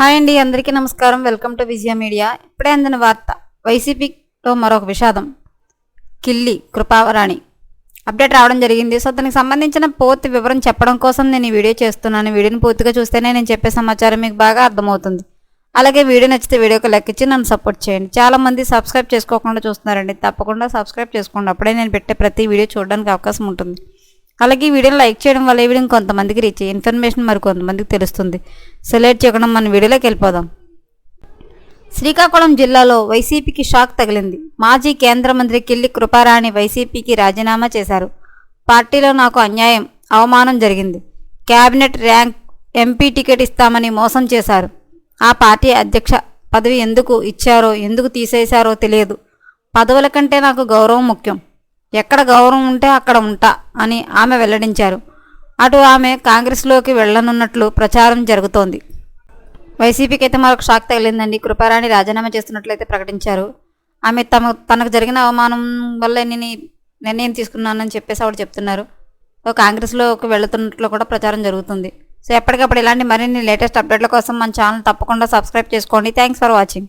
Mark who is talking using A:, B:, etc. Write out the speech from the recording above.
A: Hi అండి అందరికీ నమస్కారం. Welcome to Vijaya media. ఇప్పుడే అందిన వార్త వైసీపీలో మరొక విషాదం. కిల్లి కృపారాణి అప్డేట్ రావడం జరిగింది. సో దానికి సంబంధించిన పూర్తి వివరం చెప్పడం కోసం నేను ఈ వీడియో చేస్తున్నాను. వీడియోని పూర్తిగా చూస్తేనే నేను చెప్పే సమాచారం మీకు బాగా అర్థమవుతుంది. అలాగే వీడియో నచ్చితే వీడియోకి లెక్కించి నన్ను సపోర్ట్ చేయండి. చాలా మంది సబ్స్క్రైబ్ చేసుకోకుండా చూస్తున్నారండి. తప్పకుండా సబ్స్క్రైబ్ చేసుకోండి. అప్పుడే నేను పెట్టే ప్రతి వీడియో చూడడానికి అవకాశం ఉంటుంది. అలాగే ఈ వీడియోని లైక్ చేయడం వల్ల ఈ వీడియో కొంతమందికి రీచ్ ఇన్ఫర్మేషన్ మరి కొంతమందికి తెలుస్తుంది. సెలెక్ట్ చేయకుండా మన వీడియోలోకి వెళ్ళిపోదాం. శ్రీకాకుళం జిల్లాలో వైసీపీకి షాక్ తగిలింది. మాజీ కేంద్ర మంత్రి కిల్లి కృపారాణి వైసీపీకి రాజీనామా చేశారు. పార్టీలో నాకు అన్యాయం అవమానం జరిగింది. క్యాబినెట్ ర్యాంక్ ఎంపీ టికెట్ ఇస్తామని మోసం చేశారు. ఆ పార్టీ అధ్యక్ష పదవి ఎందుకు ఇచ్చారో ఎందుకు తీసేశారో తెలియదు. పదవుల కంటే నాకు గౌరవం ముఖ్యం. ఎక్కడ గౌరవం ఉంటే అక్కడ ఉంటా అని ఆమె వెల్లడించారు. అటు ఆమె కాంగ్రెస్లోకి వెళ్ళనున్నట్లు ప్రచారం జరుగుతోంది. వైసీపీకి అయితే మరొక షాక్ తగిలిందండి. కృపారాణి రాజీనామా చేస్తున్నట్లయితే ప్రకటించారు. ఆమె తమ తనకు జరిగిన అవమానం వల్ల నేను నిర్ణయం తీసుకున్నానని చెప్పేసి ఆవిడ చెప్తున్నారు. కాంగ్రెస్లోకి వెళుతున్నట్లు కూడా ప్రచారం జరుగుతుంది. సో ఎప్పటికప్పుడు ఇలాంటి మరిన్ని లేటెస్ట్ అప్డేట్ల కోసం మన ఛానల్ తప్పకుండా సబ్స్క్రైబ్ చేసుకోండి. Thanks for watching.